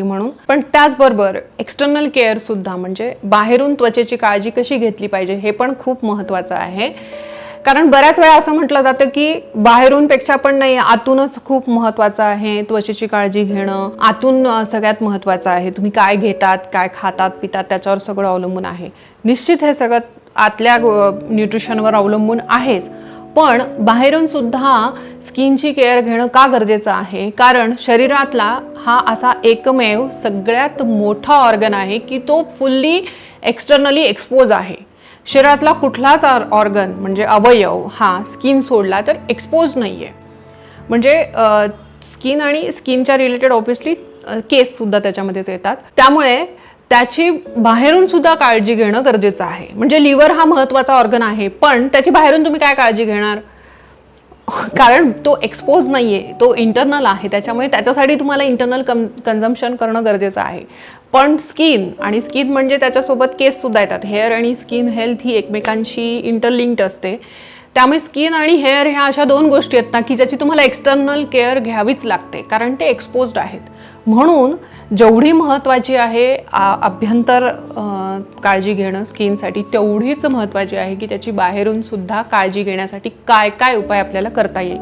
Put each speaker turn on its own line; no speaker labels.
म्हणून. पण त्याचबरोबर एक्सटर्नल केअर सुद्धा म्हणजे बाहेरून त्वचेची काळजी कशी घेतली पाहिजे हे पण खूप महत्वाचं आहे. कारण बऱ्याच वेळा असं म्हटलं जातं की बाहेरून पेक्षा पण नाही आतूनच खूप महत्वाचं आहे त्वचेची काळजी घेणं. आतून सगळ्यात महत्वाचं आहे तुम्ही काय घेतात काय खातात पितात त्याच्यावर सगळं अवलंबून आहे. निश्चित हे सगळं आतल्या न्यूट्रिशनवर अवलंबून आहेच. पण बाहेरून सुद्धा स्किनची केअर घेणं का गरजेचं आहे? कारण शरीरातला हा असा एकमेव सगळ्यात मोठा ऑर्गन आहे की तो फुल्ली एक्सटर्नली एक्सपोज आहे. शरीरातला कुठलाच ऑर्गन म्हणजे अवयव हा स्किन सोडला तर एक्सपोज नाही आहे म्हणजे स्किन आणि स्किनच्या रिलेटेड ऑब्विसली केससुद्धा त्याच्यामध्येच येतात. त्यामुळे त्याची बाहेरून सुद्धा काळजी घेणं गरजेचं आहे. म्हणजे लिव्हर हा महत्त्वाचा ऑर्गन आहे पण त्याची बाहेरून तुम्ही काय काळजी घेणार? कारण तो एक्सपोज नाही आहे तो इंटरनल आहे त्याच्यामुळे त्याच्यासाठी तुम्हाला इंटरनल कम कन्झम्पशन करणं गरजेचं आहे. पण स्किन आणि स्किन म्हणजे त्याच्यासोबत केससुद्धा येतात. हेअर आणि स्किन हेल्थ ही एकमेकांशी इंटरलिंक्ड असते. त्यामुळे स्किन आणि हेअर ह्या अशा दोन गोष्टी आहेत ना की ज्याची तुम्हाला एक्सटर्नल केअर घ्यावीच लागते कारण ते एक्सपोज्ड आहेत. म्हणून जेवढी महत्त्वाची आहे अभ्यंतर काळजी घेणं स्किनसाठी तेवढीच महत्त्वाची आहे की त्याची बाहेरून सुद्धा काळजी घेण्यासाठी काय काय उपाय आपल्याला करता येईल.